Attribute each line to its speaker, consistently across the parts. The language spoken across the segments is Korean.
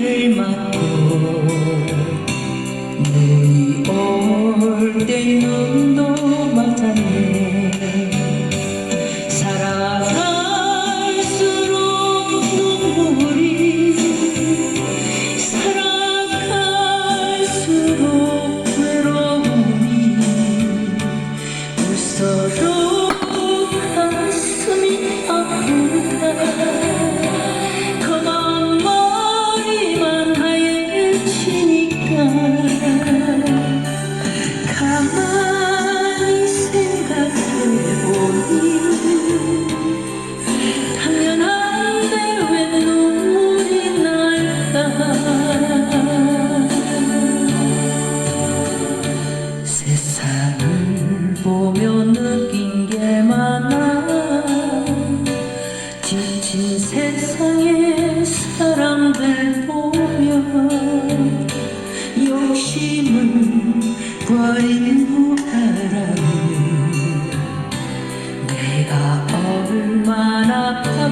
Speaker 1: 비를 맞고 눈이 올 때 눈도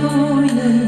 Speaker 1: 不移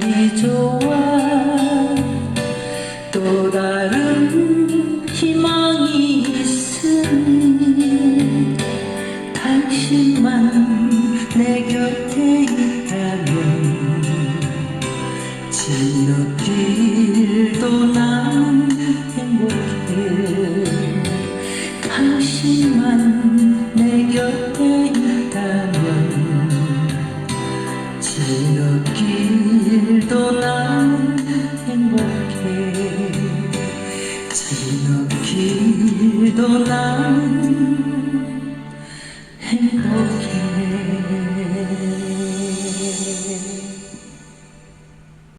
Speaker 1: 신의 길도 난 행복해.